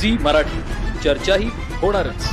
Zee Marathi. चर्चाही होणारच.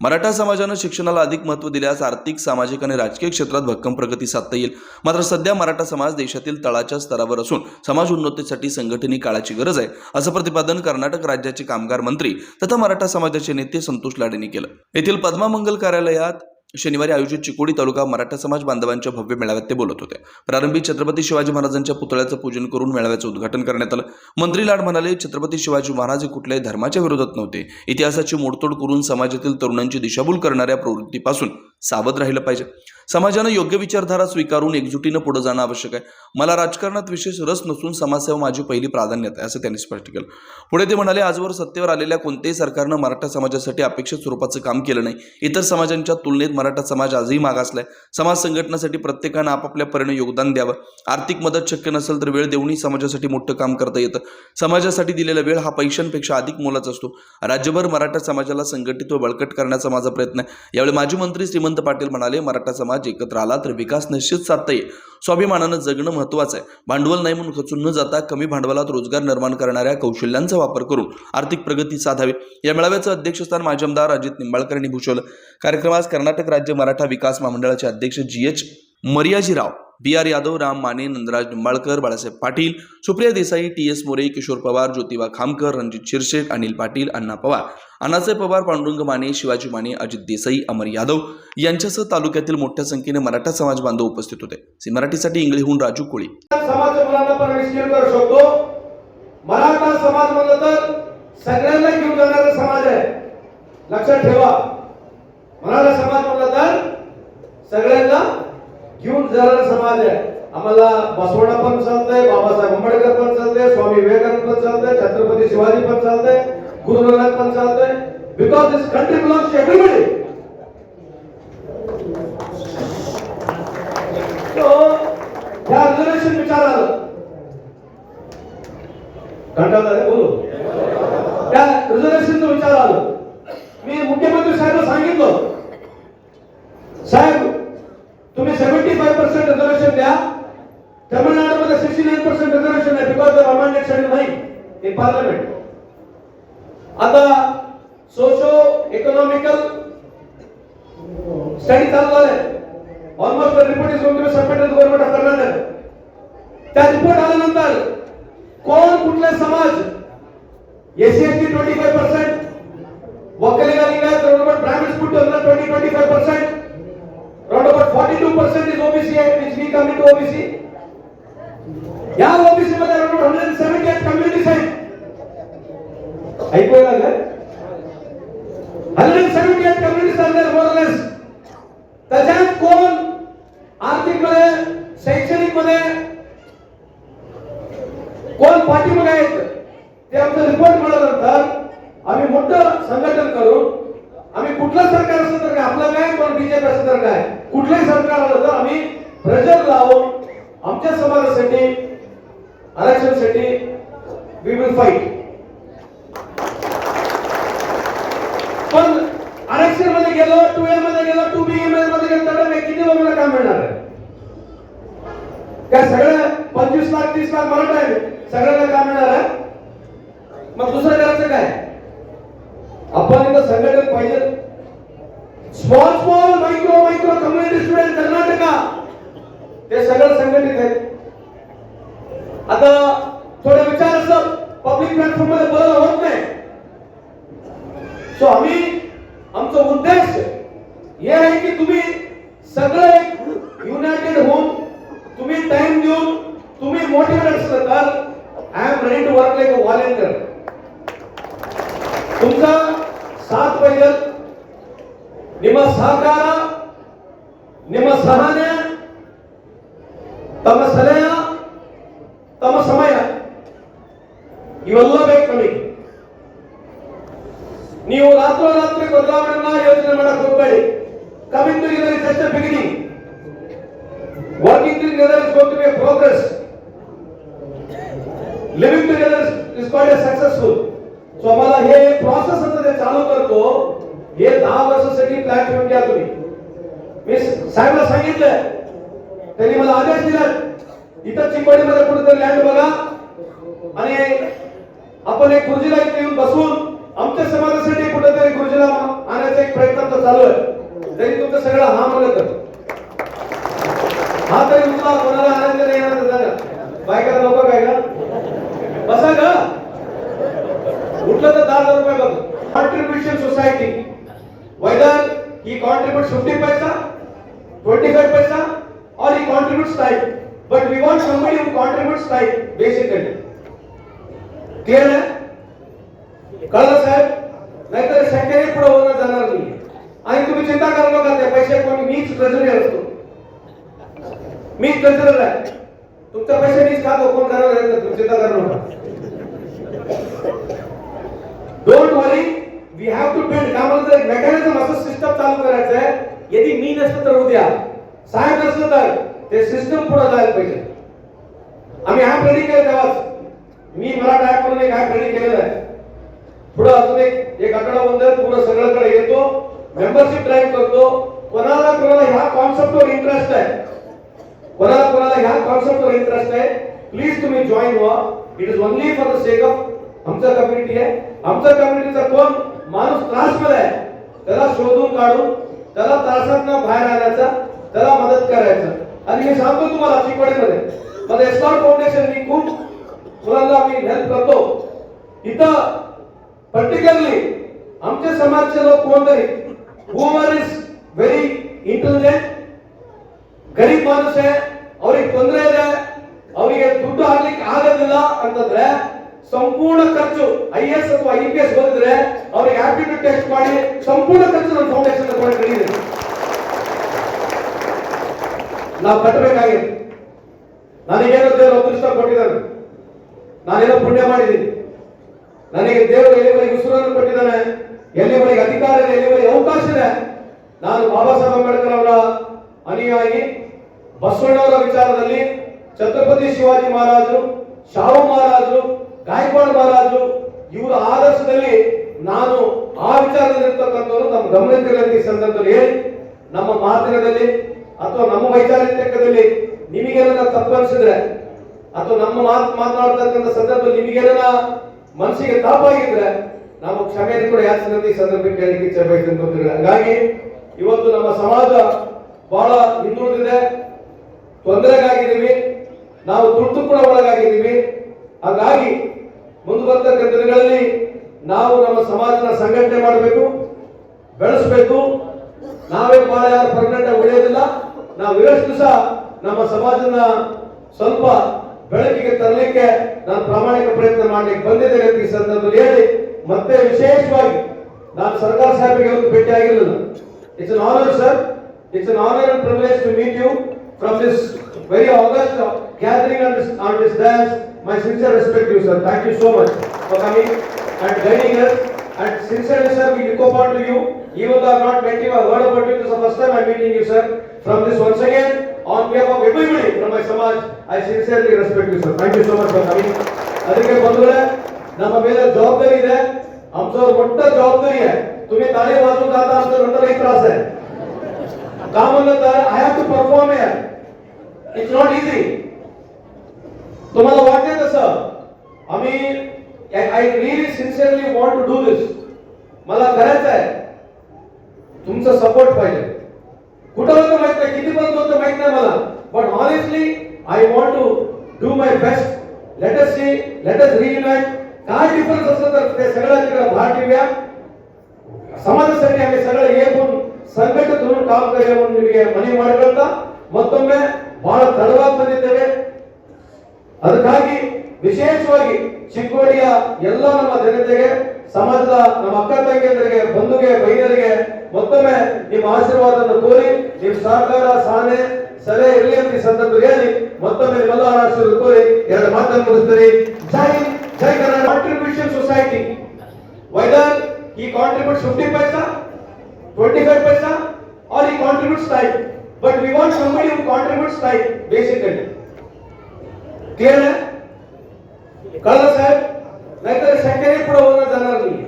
मराठा समाजानं शिक्षणाला अधिक महत्त्व दिल्यास आर्थिक सामाजिक आणि राजकीय क्षेत्रात भक्कम प्रगती साधता येईल. मात्र सध्या मराठा समाज देशातील तळाच्या स्तरावर असून समाज उन्नतीसाठी संघटनी काळाची गरज आहे असं प्रतिपादन कर्नाटक राज्याचे कामगार मंत्री तथा मराठा समाजाचे नेते संतोष लाडेंनी केलं. येथील पद्मा मंगल कार्यालयात शनिवारी आयोजित चिकोडी तालुका मराठा समाज बांधवांच्या भव्य मेळाव्यात ते बोलत होते. प्रारंभी छत्रपती शिवाजी महाराजांच्या पुतळ्याचं पूजन करून मेळाव्याचं उद्घाटन करण्यात आलं. मंत्री लाड म्हणाले छत्रपती शिवाजी महाराज हे कुठल्याही धर्माच्या विरोधात नव्हते. इतिहासाची मोडतोड करून समाजातील तरुणांची दिशाभूल करणाऱ्या प्रवृत्तीपासून सावध राहिलं पाहिजे. समाजानं योग्य विचारधारा स्वीकारून एकजुटीनं पुढे जाणं आवश्यक आहे. मला राजकारणात विशेष रस नसून समाजसेवा माझी पहिली प्राधान्यता आहे असं त्यांनी स्पष्ट केलं. पुढे ते म्हणाले आजवर सत्तेवर आलेल्या कोणत्याही सरकारनं मराठा समाजासाठी अपेक्षित स्वरूपाचं काम केलं नाही. इतर समाजांच्या तुलनेत मराठा समाज आजही मागासलाय समाज संघटनासाठी प्रत्येकानं आपापल्या परीने योगदान द्यावं. आर्थिक मदत शक्य नसेल तर वेळ देऊनही समाजासाठी मोठं काम करता येतं. समाजासाठी दिलेला वेळ हा पैशांपेक्षा अधिक मोलाचा असतो. राज्यभर मराठा समाजाला संघटित व बळकट करण्याचा माझा प्रयत्न आहे. यावेळी माजी मंत्री श्रीमंत पाटील म्हणाले मराठा समाज एकत्र आला तर विकास निश्चित साधता येईल स्वाभिमानानं जगणं महत्त्वाचं आहे. भांडवल नाही म्हणून खचून न जाता कमी भांडवलात रोजगार निर्माण करणाऱ्या कौशल्यांचा वापर करून आर्थिक प्रगती साधावी. या मेळाव्याचं अध्यक्षस्थान माजी आमदार अजित निंबाळकर यांनी भूषवलं. कार्यक्रमास कर्नाटक राज्य मराठा विकास महामंडळाचे अध्यक्ष G H Maryajirao. B R Yadav Ram Mane Nandraj Nimbalkar Balasaheb Patil Supriya Desai T S More Kishor Pawar Jyotiba Khamkar Ranjit Shirshet Anil Patil Anna Pawar Annasaheb Pawar Pandurang Mane Shivaji Mane Ajit Desai Amar Yadav यांच्यासह तालुक्यातील मोठ्या संख्येने मराठा समाज बांधव उपस्थित होते. C मराठीसाठी इंगळीहून राजू कोळी. मराठा समाज म्हणलं तर सगळ्यांना घेऊन जाणारा समाज आहे. लक्षात ठेवा. मराठा समाज म्हणलं तर सगळ्यांना घेऊन जाणारा समाज आहे. आम्हाला बसवणा पण चालतंय बाबासाहेब आंबेडकर पण चालतंय स्वामी विवेकानंद पण चालतंय छत्रपती शिवाजी पण चालतंय गुरु नानक पण चालतंय. Because this country belongs to everybody तो ह्या रिझर्वेशन विचार आलं कंटाळा बोलू. त्या रिझर्वेशनचं विचार आलं मी मुख्यमंत्री साहेब सांगितलं. साहेब सेव्हन्टी फाईव्ह पर्सेंट रिझर्वेशन द्या. तमिळनाडूमध्ये सिक्स्टी नाईन पर्सेंट रिझर्वेशन आहे. बिकॉज द अमेंडेड शेड्यूल नाही इन पार्लमेंट आता सोशो इकॉनॉमिकल स्टडी चालू आहे almost report is going to be submitted government of Karnataka त्या रिपोर्ट आल्यानंतर कोण कुठले समाज SC S T twenty five percent Vokkaliga Lingayat government Brahmin put twenty twenty five percent around about 42% is OBC which we come into OBC. या OBC मध्ये around 178 communities आहेत ऐकू लागलं 178 communities are there more or less. त्याच्यात कोण आर्थिकमध्ये शैक्षणिकमध्ये कोण पाठीमागे आहेत ते आमचं रिपोर्ट मिळाल्यानंतर आम्ही मोठं संघटन करून आम्ही कुठलं सरकार असलं तर काय आपलं काय कोण बीजेपी असलं तर काय कुठलंही सरकार आलं तर आम्ही प्रेशर लावून आमच्या समाजासाठी आरक्षणासाठी वी विल फाईट पण आरक्षणमध्ये गेलो टू ए मध्ये गेलो टू बी मध्ये गेलो तर नाही किती लोकांना काम मिळणार आहे काय सगळं पंचवीस लाख तीस लाख मराठा आहे सगळ्यांना काम मिळणार आहे मग दुसरं करायचं काय आपण इथं संघटन पाहिजे small small micro micro community student Karnataka ते सगळं आहेत आता थोडे विचार असं पब्लिक प्लॅटफॉर्ममध्ये बदल होत नाही. सो आम्ही living together is called successful so आम्हाला हे प्रोसेस आता ते चालू करतो. हे दहा वर्षासाठी प्लॅन ठेवून घ्या तुम्ही. मी साहेबला सांगितलं त्यांनी मला आदेश दिला. इथं चिंबडीमध्ये कुठेतरी लँड बघा. आणि आपण एक गुरुजीला इथे येऊन बसून आमच्या समाजासाठी कुठेतरी गुरुजीला आणायचा एक प्रयत्न तर चालू आहे. तरी तुमचं सगळं हा म्हणत तर हा तरी तुम्हाला कोणाला आनंद नाही येणार बायका लोक काय का बसा ग. उठलं तर दहा हजार रुपये बघ. Contribution society whether he contribute fifty paisa twenty five paisa or he contribute time but we want somebody who contribute time basically clear आहे कळलं साहेब नाहीतर शंकरी पुढे होणं जाणार नाही आणि तुम्ही चिंता करू नका ते पैसे कोणी मीच ट्रेझरी असतो मीच ट्रेझरर आहे तुमचा पैसे मीच खातो कोण करणार आहे तुम्ही चिंता करू नका don't worry we have to build काय म्हणतो एक मेकॅनिझम असं सिस्टम चालू करायचं आहे. यदि मी नसतं तर उद्या साहेब नसलं तर ते सिस्टम पुढे जायला पाहिजे. आम्ही हा रेडी केलं तेव्हाच. मी मराठा ऍप म्हणून एक हा रेडी केलेला आहे. पुढे अजून एक एक आठवडाभर पुढे सगळ्याकडे येतो. मेंबरशिप ड्राईव्ह करतो. कोणाला कोणाला ह्या कॉन्सेप्टवर इंटरेस्ट आहे? कोणाला कोणाला ह्या कॉन्सेप्टवर इंटरेस्ट आहे प्लीज तुम्ही जॉईन व्हा. It is only for the sake of आमचा कम्युनिटी आहे. आमच्या कम्युनिटीचा कोण? माणूस त्रासमध्ये आहे. त्याला शोधून काढून त्याला त्रासात बाहेर आणायचा त्याला मदत करायचं. आणि मी सांगतो तुम्हाला चिकवाडीमध्ये माझं एस्कॉर फाउंडेशन मी खूप मुलांना मी हेल्प करतो. इथं पर्टिक्युलरली आमच्या समाजचे लोक कोणतरी? हुमर इज व्हेरी इंटेलिजंट गरीब माणूस आहे ಅವ್ರಿಗೆ ತೊಂದರೆ ಇದೆ, ಅವರಿಗೆ ದುಡ್ಡು ಹಾಕ್ಲಿಕ್ಕೆ ಆಗೋದಿಲ್ಲ ಅಂತಂದ್ರೆ ಸಂಪೂರ್ಣ ಖರ್ಚು ಐ ಎಸ್ ಅಥವಾ ಐ ಪಿ ಎಸ್ ಬಂದ್ರೆ ಅವ್ರಿಗೆ ಆಪ್ಟಿಟ್ಯೂಡ್ ಟೆಸ್ಟ್ ಮಾಡಿ ಸಂಪೂರ್ಣ ಖರ್ಚು ನಮ್ಮ ಫೌಂಡೇಶನ್ ಇದೆ ನಾವು ಕಟ್ಟಬೇಕಾಗಿದೆ. ನನಗೇನೋ ದೇವರು ಅದೃಷ್ಟ ಕೊಟ್ಟಿದ್ದಾನೆ ನಾನೇನೋ ಪುಣ್ಯ ಮಾಡಿದ್ದೀನಿ. ನನಗೆ ದೇವರು ಎಲ್ಲಿವರೆಗೆ ಉಸಿರನ್ನು ಕೊಟ್ಟಿದ್ದಾನೆ, ಎಲ್ಲಿವರೆಗೆ ಅಧಿಕಾರ ಇದೆ ಎಲ್ಲಿವರೆಗೆ ಅವಕಾಶ ಇದೆ. ನಾನು ಬಾಬಾ ಸಾಹೇಬ್ ಅಂಬೇಡ್ಕರ್ ಅವರ ಅನುಯಾಯಿ ಬಸವಣ್ಣವರ ವಿಚಾರದಲ್ಲಿ ಛತ್ರಪತಿ ಶಿವಾಜಿ ಮಹಾರಾಜರು ಶಾಹು ಮಹಾರಾಜರು ಗಾಯಕ್ವಾಡ್ ಮಹಾರಾಜರು ಇವರ ಆದರ್ಶದಲ್ಲಿ ನಾನು ಆ ವಿಚಾರದಲ್ಲಿರ್ತಕ್ಕಂಥವ್ರು ನಮ್ಮ ಗಮನಕ್ಕೆ ಸಂದರ್ಭದಲ್ಲಿ ಹೇಳಿ, ನಮ್ಮ ಮಾತಿನದಲ್ಲಿ ಅಥವಾ ನಮ್ಮ ವೈಚಾರಿಕದಲ್ಲಿ ನಿಮಗೇನ ತಪ್ಪನಿಸಿದ್ರೆ ಅಥವಾ ನಮ್ಮ ಮಾತು ಮಾತನಾಡ್ತಕ್ಕಂಥ ಸಂದರ್ಭದಲ್ಲಿ ನಿಮಗೇನ ಮನಸ್ಸಿಗೆ ತಾಪಾಗಿದ್ರೆ ನಾವು ಕ್ಷಮೆಯನ್ನು ಕೂಡ ಯಾಚಿಸಿದಂತೆ ಈ ಸಂದರ್ಭಕ್ಕೆ ಹೇಳಿಕೆ ಬಂಧುಗಳೇ. ಹಾಗಾಗಿ ಇವತ್ತು ನಮ್ಮ ಸಮಾಜ ಬಹಳ ಹಿಂದುಳಿದಿದೆ ತೊಂದರೆಗಾಗಿದ್ದೀವಿ, ನಾವು ತುರ್ತು ಕೂಡ ಒಳಗಾಗಿದ್ದೀವಿ. ಹಾಗಾಗಿ ಮುಂದೆ ಬರ್ತಕ್ಕಂಥ ದಿನಗಳಲ್ಲಿ ನಾವು ನಮ್ಮ ಸಮಾಜನ ಸಂಘಟನೆ ಮಾಡಬೇಕು, ಬೆಳೆಸಬೇಕು. ನಾವೇ ಬಹಳ ಯಾರು ಪ್ರಕಟ ಉಳಿಯೋದಿಲ್ಲ. ನಾವು ಇರಷ್ಟು ಸಹ ನಮ್ಮ ಸಮಾಜನ ಸ್ವಲ್ಪ ಬೆಳಕಿಗೆ ತರಲಿಕ್ಕೆ ನಾನು ಪ್ರಾಮಾಣಿಕ ಪ್ರಯತ್ನ ಮಾಡಲಿಕ್ಕೆ ಬಂದಿದ್ದೇನೆ ಈ ಸಂದರ್ಭದಲ್ಲಿ ಹೇಳಿ, ಮತ್ತೆ ವಿಶೇಷವಾಗಿ ನಾನು ಸರ್ಕಾರ ಸಾಹೇಬಿಗೆ ಒಂದು ಭೇಟಿ ಆಗಿರಲಿಲ್ಲ. It's an honour sir it's an honour and privilege to meet you from this very august gathering on this on this dance my sincere respect you sir thank you so much for coming and guiding us and sincerely sir we look upon to you even though I've not met you I've heard about you this is the first time I'm meeting you sir from this once again on behalf of everybody from my samaj I sincerely respect you sir thank you so much for coming ಅದಕ್ಕೆ ಬಂಧುಗಳೇ ನಮ್ಮ ಮೇಲೆ ಜವಾಬ್ದಾರಿ ಇದೆ आमच्यावर मोठं जबाबदारी आहे तुम्ही ताळी वाजवून जाता आमचं नंतर एक त्रास आहे का म्हणलं तर आय हॅव टू परफॉर्म आहे इट्स नॉट इझी तुम्हाला वाटते तसं आम्ही I really sincerely want to do this मला करायचं आहे तुमचा सपोर्ट पाहिजे कुठं होतं माहित नाही किती पर्यंत होतं माहित नाही मला but honestly I want to do my best let us see let us reunite काय डिफरन्स असलं तर ते सगळं तिकडे बाहेर ठेवूया ಸಮಾಜದಲ್ಲಿ ಆಗಿ ಸರಳ ಏನು ಸಂಘಟಿತರು ಕಾಮ್ ಕರೆಯುವ ನಿಮಗೆ ಮನವಿ ಮಾಡಿಕೊಳ್ತಾ ಮತ್ತೊಮ್ಮೆ ಬಹಳ ತಡವಾಗಿ ಬಂದಿದ್ದೇವೆ. ಅದಕ್ಕಾಗಿ ವಿಶೇಷವಾಗಿ ಚಿಕ್ಕೋಡಿಯ ಎಲ್ಲ ನಮ್ಮ ಜನತೆಗೆ ಸಮಾಜದ ನಮ್ಮ ಅಕ್ಕ ತಂಗಿಯರಿಗೆ ಬಂಧುಗೆ ಬೈನರಿಗೆ ಮತ್ತೊಮ್ಮೆ ನಿಮ್ಮ ಆಶೀರ್ವಾದವನ್ನು ಕೋರಿ ನಿಮ್ಮ ಸಹಕಾರ ಸಹನೆ ಸಲಹೆ ಇರಲಿ ಅಂತ ಈ ಸಂದರ್ಭದಲ್ಲಿ ಹೇಳಿ ಮತ್ತೊಮ್ಮೆ ನಿಮ್ಮೆಲ್ಲ ಆಶೀರ್ವಾದ ಕೋರಿ ಎರಡು ಮಾತನ್ನು ಮುಗಿಸ್ತೀರಿ ಜೈ ಜೈ Kannada contribution society whether he contributes 50 paisa, 25 paisa, or he contributes time. But we want somebody who contributes time, basically. Clear? है? कळलं साहेब नाहीतर शंकरी पुढे होणार जाणार नाही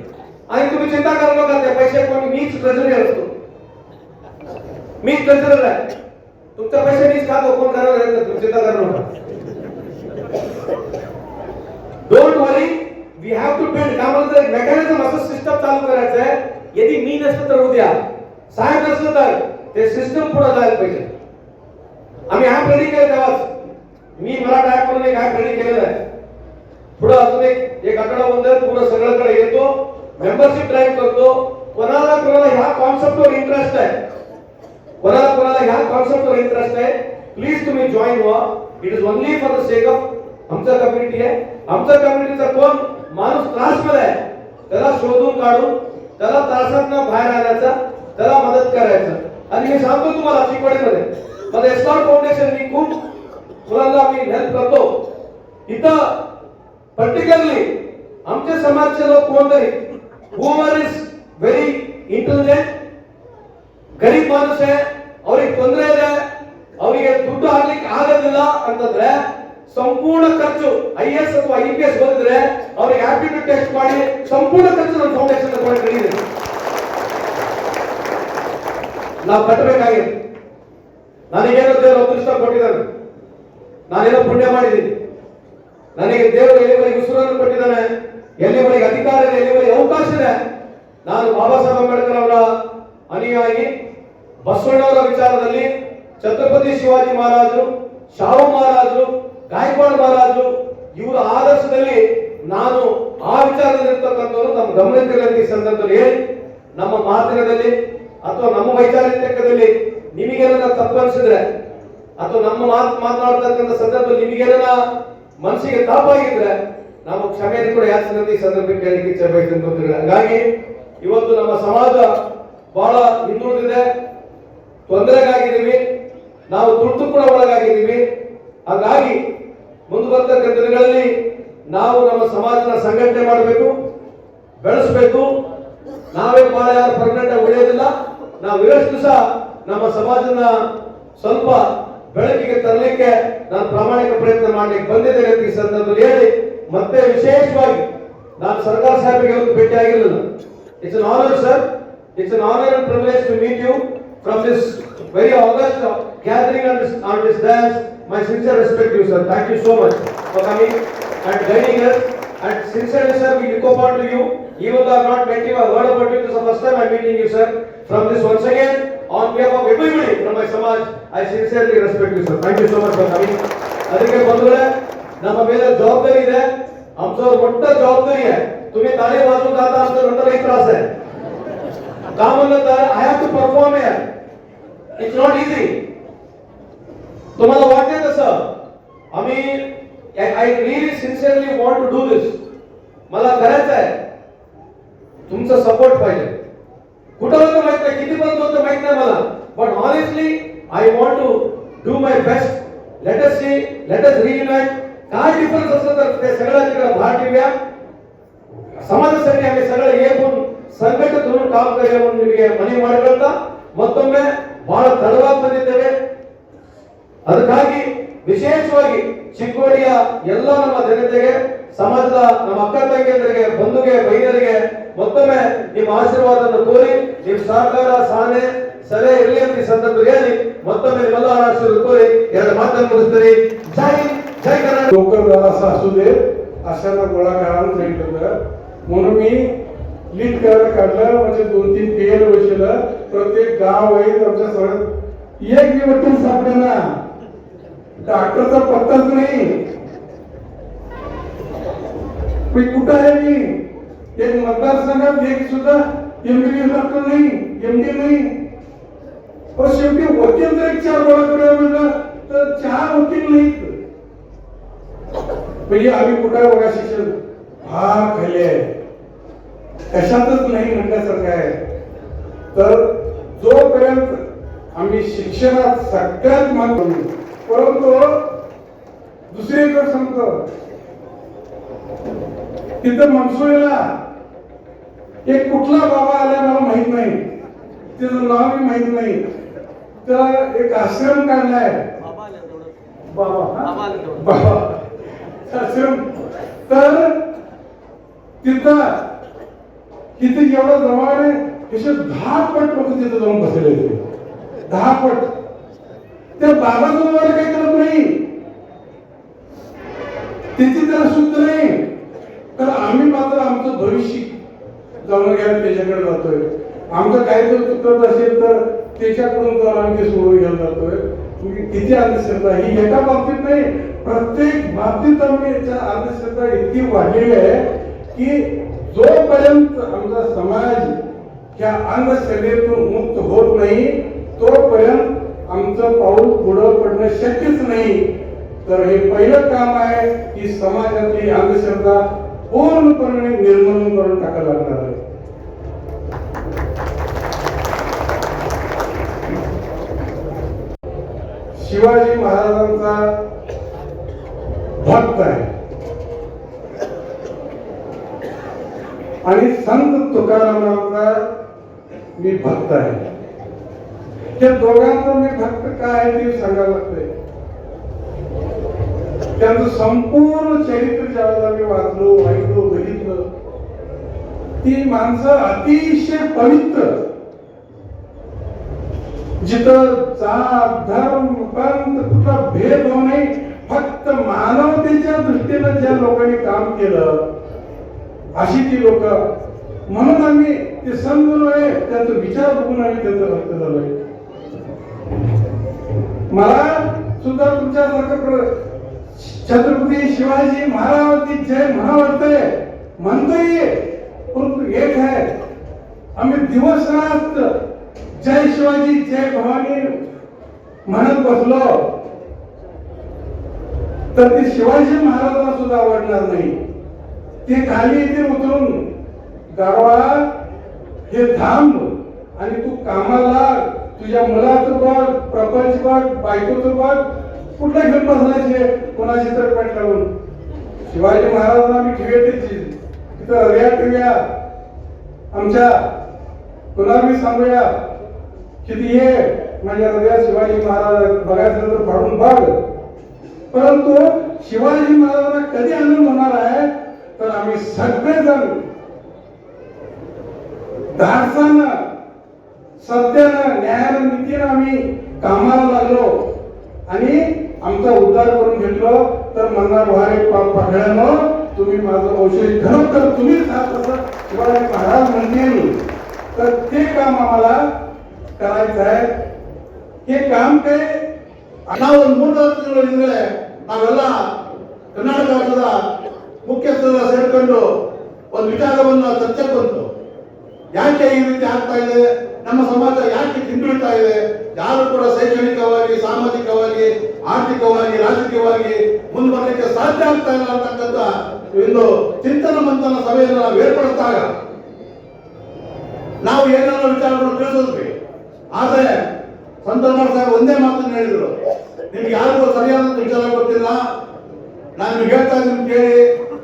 आणि तुम्ही चिंता करू नका त्या पैसे कोणी मीच ट्रेझरी असतो मीच ट्रेझरर आहे तुमचा पैसे मीच खातो कोण करणार आहे तुम्ही चिंता करू नका don't worry we have to build काय म्हणतो एक मेकॅनिझम असं सिस्टम चालू करायचं आहे यदि मी नसलं तर उद्या साहेब नसलं तर ते सिस्टम पुढे जायला पाहिजे. आम्ही हा रेडी केलं तेव्हाच. मी मराठा ऍप एक हा रेडी केलेला आहे. पुढे अजून एक एक आठवडाभर पुढे सगळ्याकडे येतो मेंबरशिप ड्राईव्ह करतो. कोणाला कोणाला ह्या कॉन्सेप्टवर इंटरेस्ट आहे? कोणाला कोणाला ह्या कॉन्सेप्टवर इंटरेस्ट आहे? प्लीज तुम्ही जॉईन व्हा. It is only for the sake of आमचा कम्युनिटी आहे. आमच्या कम्युनिटीचा कोण? माणूस त्रासमध्ये आहे. त्याला शोधून काढून त्याला त्रासात बाहेर आणायचा त्याला मदत करायचं. आणि मी सांगतो तुम्हाला चिकवडीमध्ये माझं एस्कॉट फाउंडेशन मी खूप मुलांना मी हेल्प करतो इथं पर्टिक्युलरली आमचे समाजचे लोक कोणतरी Hoover is very intelligent Garib ಮಾನುಷ ಅವ್ರಿಗೆ ತೊಂದರೆ ಇದೆ ಅವರಿಗೆ ದುಡ್ಡು ಹಾಕ್ಲಿಕ್ಕೆ ಆಗೋದಿಲ್ಲ ಅಂತಂದ್ರೆ ಸಂಪೂರ್ಣ ಖರ್ಚು ಐ ಎಸ್ ಅಥವಾ ಐ ಪಿ ಎಸ್ ಬಂದಿದ್ರೆ ಅವ್ರಿಗೆ ಆಪ್ಟಿಟ್ಯೂಡ್ ಟೆಸ್ಟ್ ಮಾಡಿ ಸಂಪೂರ್ಣ ಖರ್ಚು ನಮ್ಮ ಫೌಂಡೇಶನ್ ತಗೊಂಡು ಕಡಿದೆ ನಾವು ಕಟ್ಟಬೇಕಾಗಿದೆ. ನನಗೇನೋ ದೇವರು ಅದೃಷ್ಟ ಕೊಟ್ಟಿದ್ದಾನೆ ನಾನೇನೋ ಪುಣ್ಯ ಮಾಡಿದ್ದೀನಿ. ನನಗೆ ದೇವರು ಎಲ್ಲಿವರೆಗೆ ಉಸಿರನ್ನು ಕೊಟ್ಟಿದ್ದಾನೆ, ಎಲ್ಲಿವರೆಗೆ ಅಧಿಕಾರ ಇದೆ, ಎಲ್ಲಿವರೆಗೆ ಅವಕಾಶ ಇದೆ, ನಾನು ಬಾಬಾ ಸಾಹೇಬ್ ಅಂಬೇಡ್ಕರ್ ಅವರ ಅನುಯಾಯಿ ಬಸವಣ್ಣವರ ವಿಚಾರದಲ್ಲಿ ಛತ್ರಪತಿ ಶಿವಾಜಿ ಮಹಾರಾಜರು, ಶಾಹು ಮಹಾರಾಜರು, ಗಾಯಕ್ವಾಡ್ ಮಹಾರಾಜರು, ಇವರ ಆದರ್ಶದಲ್ಲಿ ನಾನು ಆ ವಿಚಾರದಲ್ಲಿ ಇರ್ತಕ್ಕಂಥವ್ರು ನಮ್ಮ ಗಮನಕ್ಕೆ ಸಂದರ್ಭದಲ್ಲಿ ಹೇಳಿ, ನಮ್ಮ ಮಾತಿನದಲ್ಲಿ ಅಥವಾ ನಮ್ಮ ವೈಚಾರಿಕದಲ್ಲಿ ನಿಮಗೇನ ತಪ್ಪನಿಸಿದ್ರೆ ಅಥವಾ ನಮ್ಮ ಮಾತು ಮಾತನಾಡ್ತಕ್ಕಂಥ ಸಂದರ್ಭದಲ್ಲಿ ನಿಮಗೇನ ಮನಸ್ಸಿಗೆ ತಾಪಾಗಿದ್ರೆ, ನಾವು ಕ್ಷಮೆಯನ್ನು ಕೂಡ ಯಾಚಿಸಿದಂತೆ ಈ ಸಂದರ್ಭಕ್ಕೆ ಬಯಸ್ತೇನೆ ಬಂಧುಗಳೇ. ಹಾಗಾಗಿ ಇವತ್ತು ನಮ್ಮ ಸಮಾಜ ಬಹಳ ಹಿಂದುಳಿದಿದೆ. ತೊಂದರೆಗಾಗಿದ್ದೀವಿ. ನಾವು ತುರ್ತು ಕೂಡ ಒಳಗಾಗಿದ್ದೀವಿ. ಹಾಗಾಗಿ ಮುಂದೆ ಬರ್ತಕ್ಕಂಥ ದಿನಗಳಲ್ಲಿ ನಾವು ನಮ್ಮ ಸಮಾಜನ ಸಂಘಟನೆ ಮಾಡಬೇಕು, ಬೆಳೆಸಬೇಕು. ನಾವೇ ಬಹಳ ಯಾರು ಆಗಿ ಉಳಿಯೋದಿಲ್ಲ. ನಾವು ಎಷ್ಟು ಸಹ ನಮ್ಮ ಸಮಾಜನ ಸ್ವಲ್ಪ ಬೆಳಕಿಗೆ ತರಲಿಕ್ಕೆ ನಾನು ಪ್ರಾಮಾಣಿಕ ಪ್ರಯತ್ನ ಮಾಡಲಿಕ್ಕೆ ಬಂದಿದ್ದೇನೆ ಈ ಸಂದರ್ಭದಲ್ಲಿ ಹೇಳಿ. ಮತ್ತೆ ವಿಶೇಷವಾಗಿ ನಾನು ಸರ್ಕಾರ ಸಾಹೇಬರಿಗೆ ಒಂದು ಭೇಟಿ ಆಗಿರಲಿಲ್ಲ it's an honour sir it's an honour and privilege to meet you from this very August gathering on this on this dance my sincere respect you sir thank you so much for coming and guiding. And sincerely, sir, we look up to you. Even though I have not met you, I heard about you. This is the first time I am meeting you, sir. From this once again, on behalf of everybody from my Samaj, I sincerely respect you, sir. Thank you so much for coming. ಅದಕ್ಕೆ ಬಂಧುಗಳೇ ನಮ್ಮ ಮೇಲೆ ಜವಾಬ್ದಾರಿ ಇದೆ आमच्यावर मोठं जबाबदारी आहे तुम्ही ताळी वाजवून जाता आमचं नंतर एक त्रास आहे का म्हणलं तर आय हॅव टू परफॉर्म आहे इट्स नॉट इझी तुम्हाला वाटते तसं आम्ही I really sincerely want to do this मला करायचं आहे तुमचा सपोर्ट पाहिजे कुठं होतं माहित नाही किती पर्यंत होतं माहित नाही मला but honestly I want to do my best let us see let us reunite काय डिफरन्स असलं तर ते सगळं तिकडे बाहेर ठेवूया ಸಮಾಜದಲ್ಲಿ ಆಗಿ ಸರಳ ಏನು ಸಂಘಟಿತರು ಕಾಮ್ ಕರೆಯುವ ನಿಮಗೆ ಮನವಿ ಮಾಡಿಕೊಳ್ತಾ ಮತ್ತೊಮ್ಮೆ ಬಹಳ ತಡವಾಗಿ ಬಂದಿದ್ದೇವೆ ಅದಕ್ಕಾಗಿ ವಿಶೇಷವಾಗಿ ಚಿಕ್ಕೋಡಿಯ ಎಲ್ಲ ನಮ್ಮ ಜನತೆಗೆ ಸಮಾಜದ ನಮ್ಮ ಅಕ್ಕ ತಂಗಿಯರಿಗೆ ಬಂಧುಗೆ ಬೈಯರಿಗೆ ಮತ್ತೊಮ್ಮೆ ನಿಮ್ಮ ಆಶೀರ್ವಾದವನ್ನು ಕೋರಿ ನಿಮ್ಮ ಸಹಕಾರ ಸಹನೆ ಸಲಹೆ ಇರಲಿ ಅಂತ ಈ ಸಂದರ್ಭದಲ್ಲಿ ಹೇಳಿ ಮತ್ತೊಮ್ಮೆ ನಿಮ್ಮೆಲ್ಲ ಆಶೀರ್ವಾದ ಕೋರಿ ಎರಡು ಮಾತನ್ನು ಮುಗಿಸ್ತೀರಿ ಜೈ ಹಿಂದ್, ಜೈ ಕರ್ನಾಟಕ लवकर जरासा असू दे अशांना गोळा करायला सांगितलं म्हणून मी लीड करायला काढलं म्हणजे दोन तीन पेल बसलं प्रत्येक गाव आहे आमच्या सगळ्यात एक बी वकील सापडेना डॉक्टरचा पत्ताच नाही. मी कुठं आहे मी? एक मतदारसंघात एक सुद्धा एमबीबीएस डॉक्टर नाही एमडी नाही. पण शेवटी वकील जर एक चार गोळा करूया म्हणलं तर चार वकील नाहीत. म्हणजे आम्ही कुठं बघा शिक्षण? फार खाली आहे. कशातच नाही म्हणण्यासारखं आहे. तर जोपर्यंत आम्ही शिक्षणात सगळ्यात महत्त्व परंतु दुसरी एक गोष्ट सांगतो. तिथं मनसुळीला एक कुठला बाबा आला मला माहीत नाही. त्याचं नाव मी माहीत नाही. तर एक आश्रम काढलाय. बाबा? बाबा आश्रम. तर तिथं तिथे एवढं जवळ आहे दहा पट लोक तिथे जाऊन बसलेले होते दहा पट. त्या बाबा तुम्हाला काही करत नाही. त्याची त्याला शुद्ध नाही. तर आम्ही मात्र आमचं भविष्य जाऊन घ्यायला त्याच्याकडे जातोय. आमचं काही जर चुकत असेल तर त्याच्याकडून जाऊन आम्ही ते सोडून घ्यायला जातोय. किती अंधश्रद्धा ही एका बाबतीत नाही प्रत्येक बाबतीत आम्ही याच्या अंधश्रद्धा इतकी वाढलेली आहे की जोपर्यंत आमचा समाज ह्या अंधश्रद्धेतून मुक्त होत नाही तोपर्यंत आमचं पाऊल पुढं पडणं शक्यच नाही. तर हे पहिलं काम आहे की समाजातली अंधश्रद्धा पूर्णपणे निर्मूलन करून टाकावं लागणार आहे. शिवाजी महाराजांचा भक्त आहे. आणि संत तुकारामांचा मी भक्त आहे. त्या दोघांचं मी भक्त काय आहे ते सांगायला लागतंय. त्यांचं संपूर्ण चरित्र ज्यावेळेला मी वाचलो ऐकलो बघितलं ती माणसं अतिशय पवित्र. जिथं जात धर्म पंत कुठला भेद होऊ नये फक्त मानवतेच्या दृष्टीनं ज्या लोकांनी काम केलं अशी ती लोक. म्हणून आम्ही ते समजून आहे त्यांचा विचार बघून आम्ही त्यांचं भक्त झालोय. मला सुद्धा तुमच्यासारखं छत्रपती शिवाजी महाराजांची जय म्हणा वाटतंय म्हणतोय परंतु एक आहे. आम्ही दिवस रात जय शिवाजी जय भवानी म्हणत बसलो. तर ते शिवाजी महाराजांना सुद्धा आवडणार नाही. ते खाली येते उतरून. गावा हे थांब आणि तू कामाला तुझ्या मुलाचं बघ प्रपंच बघ बायकोचं बघ कुठलं घेऊन बसण्याचे कोणाची तर पेट लावून. शिवाजी महाराजांना आम्ही ठेवूया तिथं हृदया ठेवूया. आमच्या तुला मी सांगूया. किती ये? माझ्या हृदयात शिवाजी महाराज बघायचं तर फाडून बघ. परंतु शिवाजी महाराजांना कधी आनंद होणार आहे? तर आम्ही सगळेजण धाडसानं सत्यानं न्यायानं नीतीनं आम्ही कामाला लागलो आणि आमचा उद्धार करून घेतलो तर म्हणणार वारे पाकड्यानं तुम्ही माझं औषध खरोखर तुम्हीच आहात असं शिवाजी महाराज म्हणतील तर ते काम आम्हाला करायचं आहे हे काम काय ನಾವು ಒಂದು ಮೂರು ತಿಂಗಳಿಂದಲೇ ನಾವೆಲ್ಲ ಕರ್ನಾಟಕ ರಾಜ್ಯದ ಮುಖ್ಯಸ್ಥರ ಸೇರ್ಕೊಂಡು ಒಂದು ವಿಚಾರವನ್ನು ಚರ್ಚೆಗೆ ಬಂತು ಯಾಕೆ ಈ ರೀತಿ ಆಗ್ತಾ ಇದೆ ನಮ್ಮ ಸಮಾಜ ಯಾಕೆ ಹಿಂದುಳಿತಾ ಇದೆ? ಯಾರು ಕೂಡ ಶೈಕ್ಷಣಿಕವಾಗಿ, ಸಾಮಾಜಿಕವಾಗಿ, ಆರ್ಥಿಕವಾಗಿ, ರಾಜಕೀಯವಾಗಿ ಮುಂದುವರಲಿಕ್ಕೆ ಸಾಧ್ಯ ಆಗ್ತಾ ಇಲ್ಲ ಅಂತಕ್ಕಂಥ ಒಂದು ಚಿಂತನ ಮಂಥನ ಸಭೆಯನ್ನು ನಾವು ಏರ್ಪಡಿಸಿದಾಗ ನಾವು ಏನನ್ನ ವಿಚಾರಗಳನ್ನು ತಿಳಿಸಿದ್ವಿ ಆದ್ರೆ ಸಂತರ್ಮಾರ್ ಸಾಹೇಬ್ ಒಂದೇ ಮಾತನ್ನು ಹೇಳಿದ್ರು. ನಿಮ್ಗೆ ಯಾರಿಗೂ ಸರಿಯಾದ ವಿಚಾರ ಗೊತ್ತಿಲ್ಲ. ನಾನು ಹೇಳ್ತಾ ಇದ್ದೀನಿ ಕೇಳಿ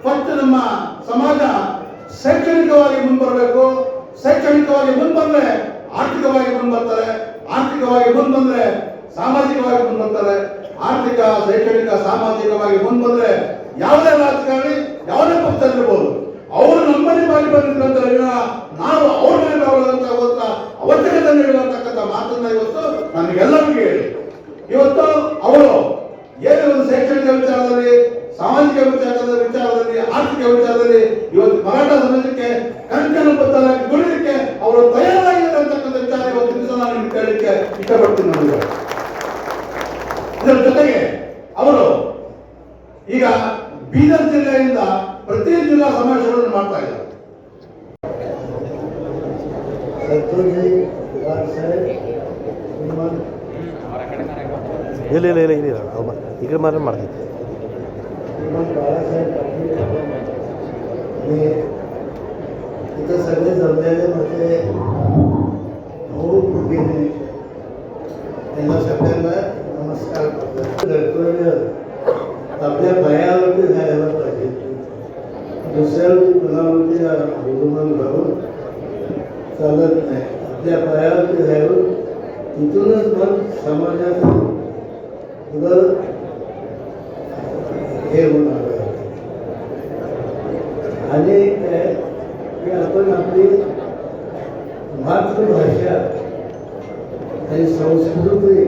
ಫಸ್ಟ್ ನಮ್ಮ ಸಮಾಜ ಶೈಕ್ಷಣಿಕವಾಗಿ ಮುಂಬರಬೇಕು ಶೈಕ್ಷಣಿಕವಾಗಿ ಮುಂಬಂದ್ರೆ ಆರ್ಥಿಕವಾಗಿ ಮುಂಬರ್ತಾರೆ, ಆರ್ಥಿಕವಾಗಿ ಮುಂಬಂದ್ರೆ ಸಾಮಾಜಿಕವಾಗಿ ಮುಂಬರ್ತಾರೆ, ಆರ್ಥಿಕ, ಶೈಕ್ಷಣಿಕ, ಸಾಮಾಜಿಕವಾಗಿ ಮುಂಬಂದ್ರೆ ಯಾವುದೇ ರಾಜಕಾರಣಿ ಯಾವುದೇ ಪಕ್ಷದಲ್ಲಿರ್ಬೋದು. ಅವರು ನಮ್ಮನೆ ಬಾಗಿ ಬಂದಿದ್ದಂತ ನಾವು ಅವ್ರ ಮೇಲೆ ಬಾಗಿದಂತ ಅವಶ್ಯಕತೆ ನೀಡುವಂತಕ್ಕಂಥ ಮಾತನ್ನ ಇವತ್ತು ನಮಗೆಲ್ಲರಿಗೂ ಹೇಳಿ. ಇವತ್ತು ಅವರು ಏನೇ ಶೈಕ್ಷಣಿಕ ವಿಚಾರದಲ್ಲಿ, ಸಾಮಾಜಿಕ ವಿಚಾರದ ವಿಚಾರದಲ್ಲಿ, ಆರ್ಥಿಕ ವಿಚಾರದಲ್ಲಿ ಇವತ್ತು ಮರಾಠ ಸಮಾಜಕ್ಕೆ ಕಂಕಣ ಬದ್ಧರಾಗಿ ದುಡಿಲಿಕ್ಕೆ ಅವರು ತಯಾರಾಗಿದ್ದಾರೆ ಹೇಳಲಿಕ್ಕೆ ಇಷ್ಟಪಡ್ತೀನಿ ನನಗೆ ಇದರ ಜೊತೆಗೆ ಅವರು ಈಗ ಬೀದರ್ ಜಿಲ್ಲೆಯಿಂದ ಪ್ರತಿ ಜಿಲ್ಲಾ ಸಮಾವೇಶಗಳನ್ನು ಮಾಡ್ತಾ ಇದ್ದಾರೆ ಇಲ್ಲ ಇಲ್ಲ ಇಲ್ಲ ಇಲ್ಲ ಅವ ಈಗ ಮಾತ್ರ ಮಾಡ್ತೈತಿ आणि इथं सगळे जमलेले म्हणजे भाऊ भगिनी त्यांना सगळ्यांना नमस्कार आपल्या पायावरती जायला पाहिजे. दुसऱ्यावरती कुणावरती अवलंबून राहून चालत नाही. आपल्या पायावरती राहून तिथूनच मग समाजात पुढं हे होणार आहे. आणि काय की आपण आपली मातृभाषा आणि संस्कृती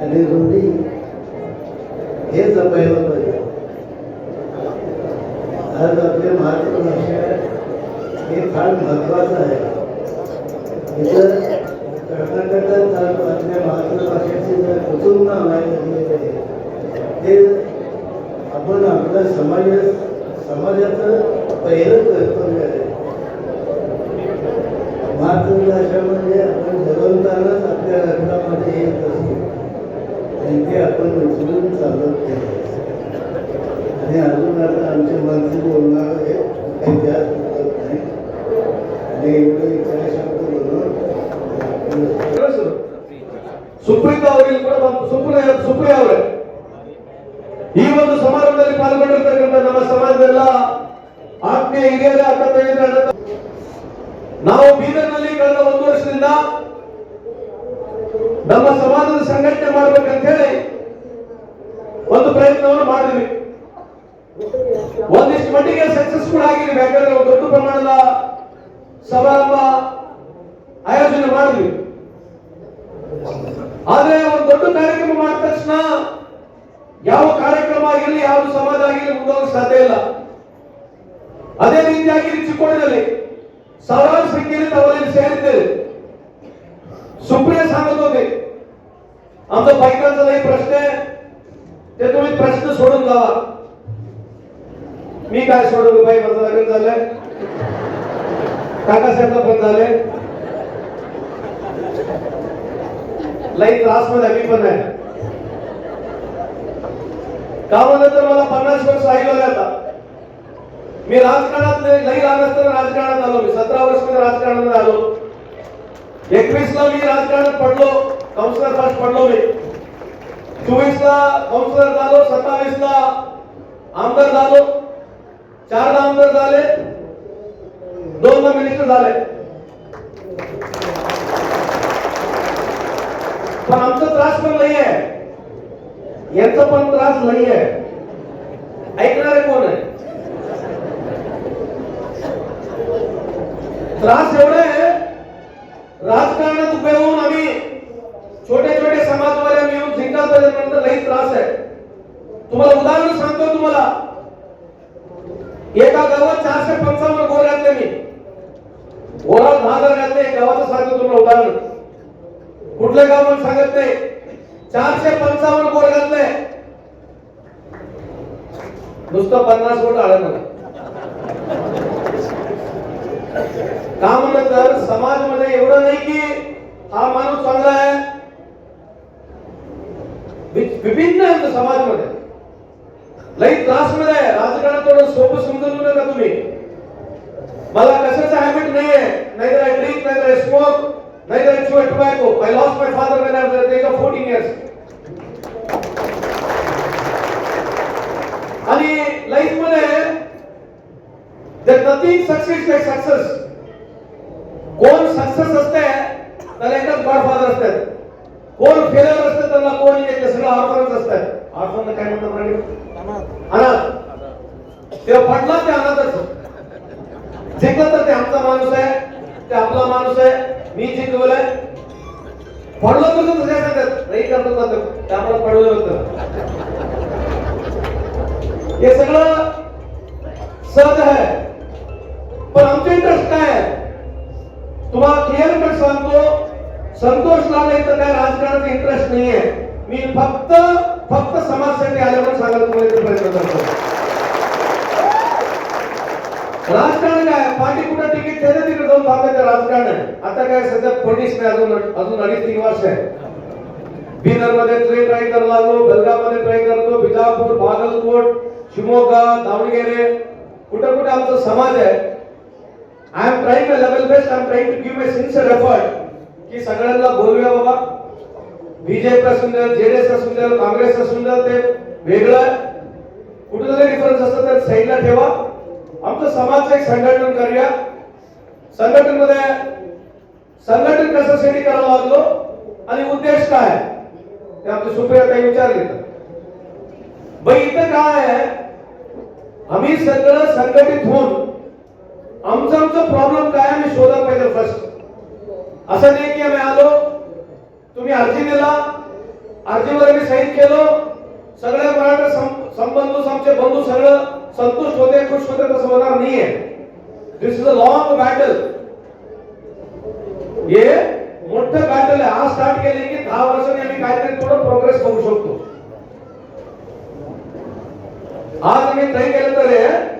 आणि रूढी हे जपायला पाहिजे आज आपल्या मातृभाषा हे फार महत्वाचं आहे. इतर कर्नाटकात आपल्या मातृभाषेचे जर कुटुंब माहिती ते आपण आपल्या समाज समाजाचं पहिलं ಬೀದರ್ನಲ್ಲಿ ಕಳೆದ ಒಂದು ವರ್ಷದಿಂದ ನಮ್ಮ ಸಮಾಜದ ಸಂಘಟನೆ ಮಾಡ್ಬೇಕಂತ ಹೇಳಿ ಒಂದು ಪ್ರಯತ್ನವನ್ನು ಮಾಡಿದ್ವಿ. ಒಂದಿಷ್ಟು ಮಟ್ಟಿಗೆ ಸಕ್ಸಸ್ಫುಲ್ ಆಗಿದ್ವಿ, ಯಾಕಂದ್ರೆ ದೊಡ್ಡ ಪ್ರಮಾಣದ ಸಮಾರಂಭ ಆಯೋಜನೆ ಮಾಡಿದ್ವಿ. ಆದ್ರೆ ಒಂದು ದೊಡ್ಡ ಕಾರ್ಯಕ್ರಮ ಮಾಡಿದ ತಕ್ಷಣ ಯಾವ ಕಾರ್ಯಕ್ರಮ ಆಗಿರಲಿ, ಯಾವ ಸಮಾಜ ಆಗಿರಲಿ ಮುಂದೋಗಕ್ಕೆ ಸಾಧ್ಯ ಇಲ್ಲ. ಅದೇ ರೀತಿಯಾಗಿ ಚಿಕ್ಕೋಣದಲ್ಲಿ சவால் சிங்கிரி தவறில் சேர்ந்து सुप्रिया सांगत होते आमचा बायकांचा काही प्रश्न आहे ते तुम्ही प्रश्न सोडून लावा मी काय सोडवलं बाई माझं लग्न झालंय काकासाहेबला पण झालंय लई त्रासमध्ये आम्ही पण आहे का म्हणत तर मला पन्नास वर्ष आई होता मी राजकारणात लई लई लहान असताना राजकारणात आलो. मी सतरा वर्ष मी राजकारणात आलो. एकवीस ला मी राजकारणात पडलो. कौन्सिलर फर्स्ट पडलो मी. चोवीस ला कौन्सिलर झालो. सत्तावीस ला आमदार झालो. चारदा आमदार झाले. दोन मिनिस्टर झाले. पण आमचा त्रास पण नाही आहे. यांचा पण त्रास नाही आहे. ऐकणारे कोण आहे? त्रास एवढे राजकारणात उभे होऊन आम्ही छोटे छोटे समाजवाले मिळून जिंका पर्यंत लई त्रास आहे. तुम्हाला उदाहरण सांगतो तुम्हाला. एका गावात चारशे पंचावन्न गोर घातले मी गोरा दहा हजार घातले गावाचं सांगतो तुम्हाला उदाहरण. कुठल्या गाव सांगत नाही. चारशे पंचावन्न गोर घातले. नुसतं पन्नास वोट आलं मला. का म्हणलं तर समाजमध्ये एवढं नाही की हा माणूस चांगला आहे. विभिन्न आहे तो समाजमध्ये. लई त्रासमध्ये आहे. राजकारण थोडं सोपं समजून घेऊ नका तुम्ही. मला कशाचा हॅबिट नाहीये. नाहीतर आय ड्रिंक नाहीतर आय स्मोक नाहीतर I chew tobacco I lost my father when I was age of 14 years आणि लाईफमध्ये there nothing success like success कोण सक्सेस असते त्याला एकच गॉडफादर असतात. कोण फेलर असते त्याला कोण येते सगळं ऑर्फनच असतात ऑर्फन काय म्हणतात मराठी अनाथ. तेव्हा पडला ते अनाथच. जिंकलं तर ते आमचा माणूस आहे ते आपला माणूस आहे. मी जिंकवलंय पडलो तर तसं काय सांगतात? नाही करतो का त्यामुळे पडवलं होतं. हे सगळं सहज आहे. पण आमचं इंटरेस्ट काय आहे? तुम्हाला क्लिअर कट सांगतो. संतोष लागले तर काय राजकारणात इंटरेस्ट नाहीये. मी फक्त फक्त समाजसाठी आल्यावर सांगायला तुम्हाला प्रयत्न करतो. राजकारण काय? पाठी कुठं तिकीट त्याच्या तिकडे जाऊन थांबायचं राजकारण आहे. आता काय सध्या फडणीस नाही अजून अजून अडीच तीन वर्ष आहे. बिदरमध्ये ट्रेन ट्राय करायला लागलो बेलगावमध्ये ट्राय करतो बिजापूर बागलकोट शिमोगा दावणगेरे. कुठं कुठं आमचा समाज आहे. I am trying my level best I am trying to give my sincere effort की सगळ्यांना बोलूया बाबा. बीजेपी असून द्या जेडीएस असून द्या काँग्रेस असून द्या ते वेगळं आहे. कुठेतरी डिफरन्स असतं तर साईडला ठेवा. आमचं समाजचं एक संघटन करूया. संघटनमध्ये संघटन कशासाठी करावं लागलो आणि उद्देश काय? ते आमचे सुप्रिया काही विचार घेतात. बाई इथं काय आहे? आम्ही सगळं संघटित होऊन आमचा आमचा प्रॉब्लेम काय आम्ही शोधा पाहिजे फर्स्ट असं नाही की आम्ही आलो तुम्ही अर्जी दिला अर्जीवर आम्ही साईन केलो सगळ्या मराठा संबंधूस आमचे बंधू सगळं संतुष्ट होते खुश होते तसं होणार नाहीये. This is a long battle हे मोठं बॅटल आहे. आज स्टार्ट केले की दहा वर्षांनी आम्ही काहीतरी थोडं प्रोग्रेस करू शकतो. आज आम्ही तय केलं तर आहे